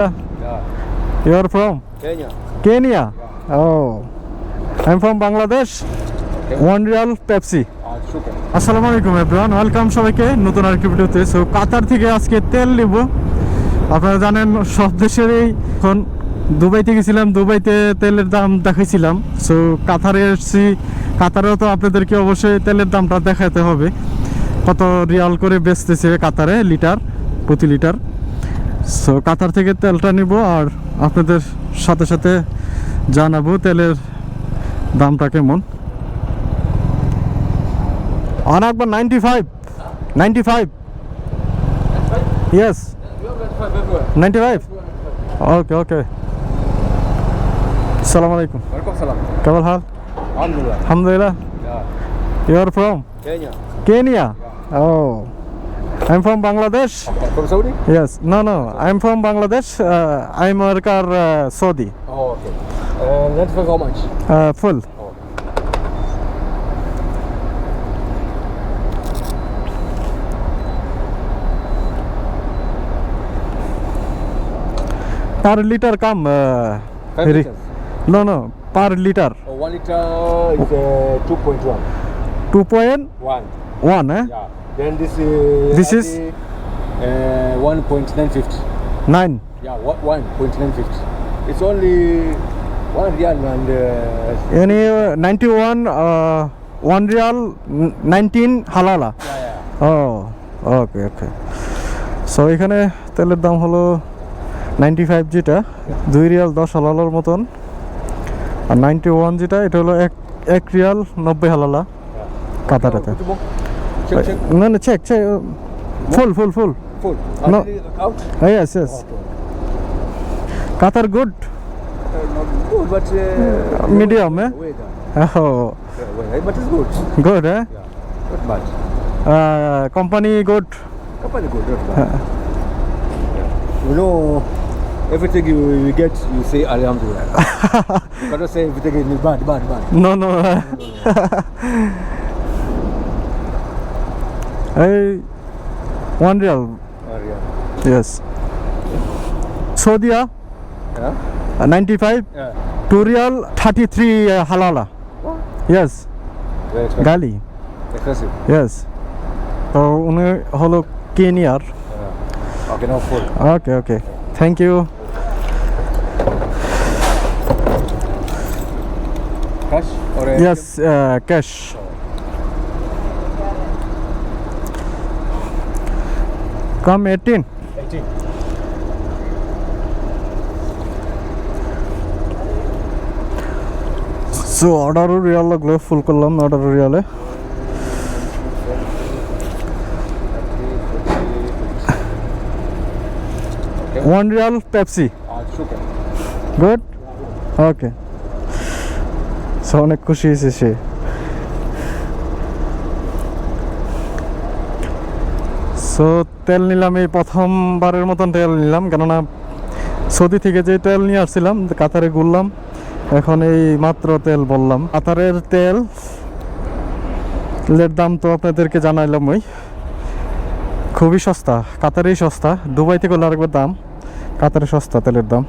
Yeah. You are from Kenya. Kenya? Yeah. Oh. I'm from Bangladesh. Okay. One real Pepsi. আসসালামু আলাইকুম everyone welcome সবাইকে নতুন আরেকটি ভিডিওতে সো কাতার থেকে আজকে তেল নিব আপনারা জানেন সব দেশেরই এখন দুবাইতে গেছিলাম দুবাইতে তেলের দাম দেখাইছিলাম সো কাতারে এসেছি কাতারেও তো আপনাদেরকে অবশ্যই তেলের দামটা দেখাতে হবে কত রিয়াল করে বেচতেছে কাতারে লিটার প্রতি লিটার সো কাতার থেকে তেলটা নিব আর আপনাদের সাথে সাথে জানাব তেলের দামটা কেমন। আর একবার ninety five ninety five yes ninety five okay okay সালাম আলাইকুম কেমন হাল? আলহামদুলিল্লাহ। ইউর ফ্রম কেনিয়া ও Oh. I'm from Bangladesh. From Saudi? Yes. No, no. I'm from Bangladesh. Uh, I'm worker uh, Saudi. Oh, okay. Uh, that's for how much? Uh, full. Per liter come. Uh, Five very- liters. No, no. Per liter. Oh, one liter is uh, 2.1. 2.1, One. eh? Yeah. Then this is. This is? Uh, 1.950. 9. Yeah, one- 1.950. It's only one real and. Uh, Any uh, 91, uh, 1 real, n- 19 halala. yeah, yeah. Oh okay okay so এখানে তেলের দাম হলো ninety five যেটা দুই Real দশ হালালার মতন আর ninety one যেটা এটা হলো এক এক রিয়াল নব্বই হালালা কাতারাতে. Check. No, no, check, check. Full, full, full. Full. Are no. out? Uh, yes, yes. Okay. Qatar good? Uh, not good, but uh, yeah. medium, eh? Oh. Yeah, but it's good. Good, eh? Yeah. Not much. Uh, company good. Company good, not bad. Uh. Yeah. You know, everything you, you get, you say Alhamdulillah. you cannot say everything is bad, bad, bad. no, no. no, no, no. এই one riyal Oh, yeah. Yes. Saudia, Yeah? uh, 95. Yeah. Two real, 33 uh, halala. Yes. Very expensive. গালি expensive. Yes. তো উনি হলো কেনিয়ার Yeah. Okay, now full. Okay okay thank you Cash or uh, yes come eighteen 18. So অর্ডারও riyal লাগল full করলাম order রিয়ালে one riyal Pepsi. Good okay so অনেক খুশি হয়েছে সে। সো তেল নিলাম, এই প্রথমবারের মতন তেল নিলাম। কেননা সৌদি থেকে যে তেল নিয়ে আসছিলাম, কাতারে ঘুরলাম, এখন এই মাত্র তেল বললাম। কাতারের তেল তেলের দাম তো আপনাদেরকে জানাইলাম ওই। খুবই সস্তা, কাতারেই সস্তা। দুবাই থেকে আরেকবার দাম। কাতারে সস্তা তেলের দাম।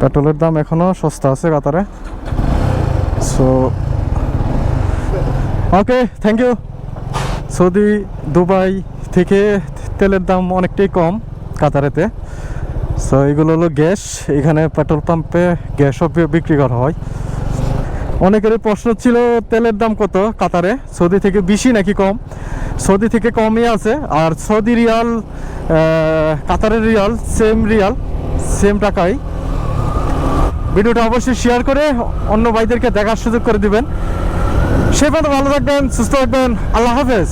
পেট্রোলের দাম এখনও সস্তা আছে কাতারে। So okay thank you Saudi, Dubai থেকে তেলের দাম অনেকটাই কম কাতারেতে। সো এগুলো হলো গ্যাস। এখানে পেট্রোল পাম্পে গ্যাসও বিক্রি করা হয়। অনেকেরই প্রশ্ন ছিল, তেলের দাম কত কাতারে? সৌদি থেকে বেশি নাকি কম? সৌদি থেকে কমই আছে। আর সৌদি রিয়াল কাতারের রিয়াল সেম রিয়াল সেম টাকাই। ভিডিওটা অবশ্যই শেয়ার করে অন্য ভাইদেরকে দেখার সুযোগ করে দিবেন। সে ভালো থাকবেন, সুস্থ থাকবেন। আল্লাহ হাফেজ।